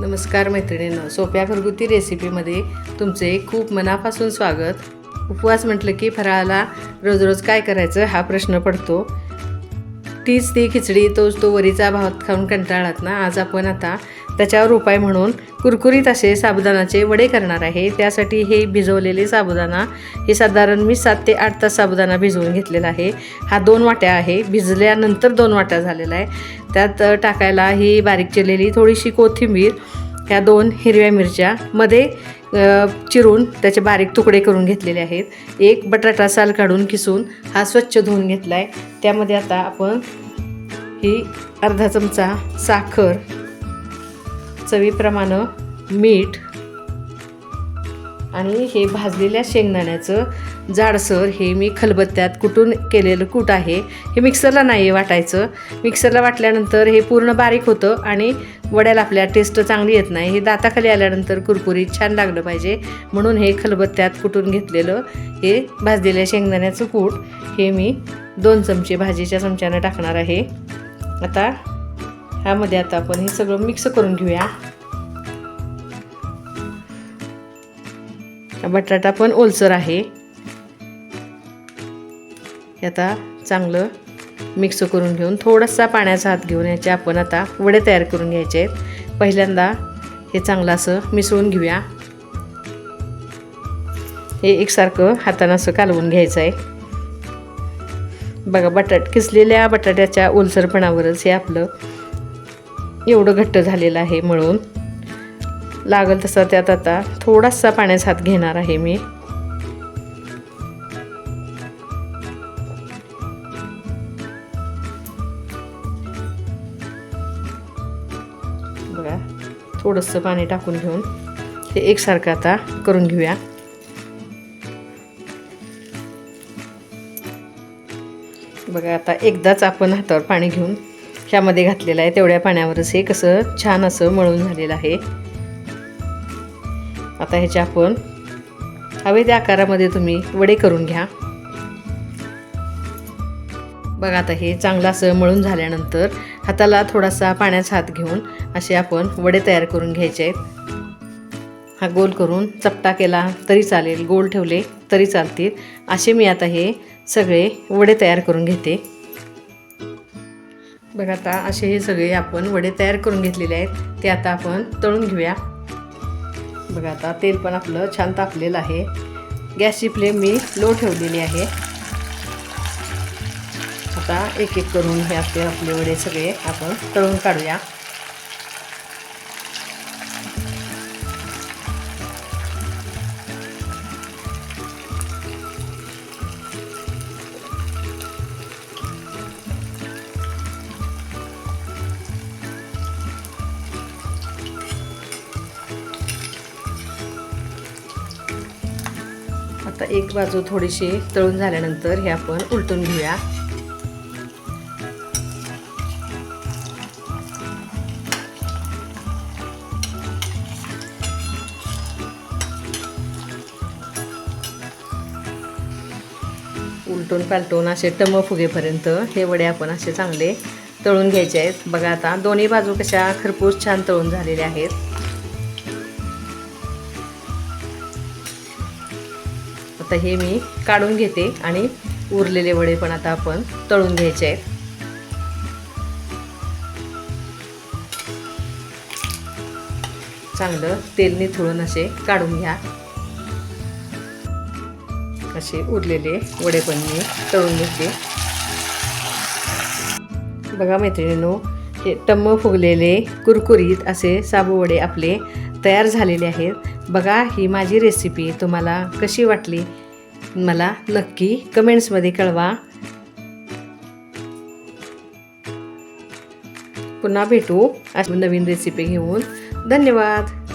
नमस्कार मैत्रिणींनो सोप्या घरगुती रेसिपीमध्ये तुमचे खूप मनापासून स्वागत. उपवास म्हटलं की फराळाला रोज रोज काय करायचं हा प्रश्न पडतो. तीच ती खिचडी तोच तो वरीचा भात खाऊन कंटाळात ना. आज आपण आता त्याच्यावर उपाय म्हणून कुरकुरीत असे साबुदाणाचे वडे करणार आहे. त्यासाठी हे भिजवलेले साबुदाणा हे साधारण मी सात ते आठ तास साबुदाणा भिजवून घेतलेला आहे. हा दोन वाट्या आहे. भिजल्यानंतर दोन वाट्या झालेला आहे. त्यात टाकायला ही बारीक चिरलेली थोडीशी कोथिंबीर ह्या दोन हिरव्या मिरच्या मध्ये चिरून त्याचे बारीक तुकडे करून घेतलेले आहेत. एक बटाटा साल काढून किसून हा स्वच्छ धुवून घेतला आहे त्यामध्ये आता आपण ही अर्धा चमचा साखर चवीप्रमाणे मीठ आणि हे भाजलेल्या शेंगदाण्याचं जाडसर हे मी खलबत्त्यात कुटून केलेलं कूट आहे. हे मिक्सरला नाही वाटायचं. मिक्सरला वाटल्यानंतर हे पूर्ण बारीक होतं आणि वड्याला आपल्या टेस्ट चांगली येत नाही. हे दाताखाली आल्यानंतर कुरकुरीत छान लागलं पाहिजे. म्हणून हे खलबत्त्यात कुटून घेतलेलं हे भाजलेल्या शेंगदाण्याचं कूट हे मी दोन चमचे भाजीच्या चमच्यानं टाकणार आहे. आता ह्यामध्ये आता आपण हे सगळं मिक्स करून घेऊया. बटाटा पण ओलसर आहे. आता चांगलं मिक्स करून घेऊन थोडासा पाण्याचा हात घेऊन याचे आपण आता वडे तयार करून घ्यायचे आहेत. पहिल्यांदा हे चांगलं असं मिसळून घेऊया. हे एकसारखं हातानं असं कालवून घ्यायचं आहे. बघा बटाट किसलेल्या बटाट्याच्या ओलसरपणावरच हे आपलं एवढं घट्ट झालेलं आहे मळून लागल तसा त्यात आता थोडासा पाण्याचा हात घेणार आहे मी. बघा. थोडंसं पाणी टाकून घेऊन हे एकसारखं आता करून घेऊया. बघा आता एकदाच आपण हातावर पाणी घेऊन ह्यामध्ये घातलेलं आहे. तेवढ्या पाण्यावरच हे कसं छान असं मळून झालेलं आहे. आता ह्याच्या आपण हवे त्या आकारामध्ये तुम्ही वडे करून घ्या. बघा आता हे चांगलं असं मळून झाल्यानंतर हाताला थोडासा पाण्याचा हात घेऊन असे आपण वडे तयार करून घ्यायचे आहेत. हा गोल करून चपटा केला तरी चालेल गोल ठेवले तरी चालतील. असे मी आता हे सगळे वडे तयार करून घेते. बघा आता असे हे सगळे आपण वडे तयार करून घेतलेले आहेत. ते आता आपण तळून घेऊया. बघा आता तेल पण आपलं छान तापलेलं आहे. गॅसची फ्लेम मी लो ठेवलेली आहे. आता एक एक करून हे आपले आपले वडे सगळे आपण तळून काढूया. आता एक बाजू थोडीशी तळून झाल्यानंतर हे आपण उलटून घेऊया. उलटून पालटून असे टम फुगेपर्यंत हे वडे आपण असे चांगले तळून घ्यायचे आहेत. बघा आता दोन्ही बाजू कशा खरपूस छान तळून झालेल्या आहेत. आता हे मी काढून घेते आणि उरलेले वडे पण आता आपण तळून घ्यायचे आहेत. चांगलं तेल निथळून असे काढून घ्या. असे उरलेले वडे पण मी तळून घेते बघा मैत्रिणींनो हे टम्म फुगलेले कुरकुरीत असे साबू वडे आपले तयार झालेले आहेत. बघा ही माझी रेसिपी तुम्हाला कशी वाटली मला नक्की कमेंट्समध्ये कळवा. पुन्हा भेटू नवीन रेसिपी घेऊन. धन्यवाद!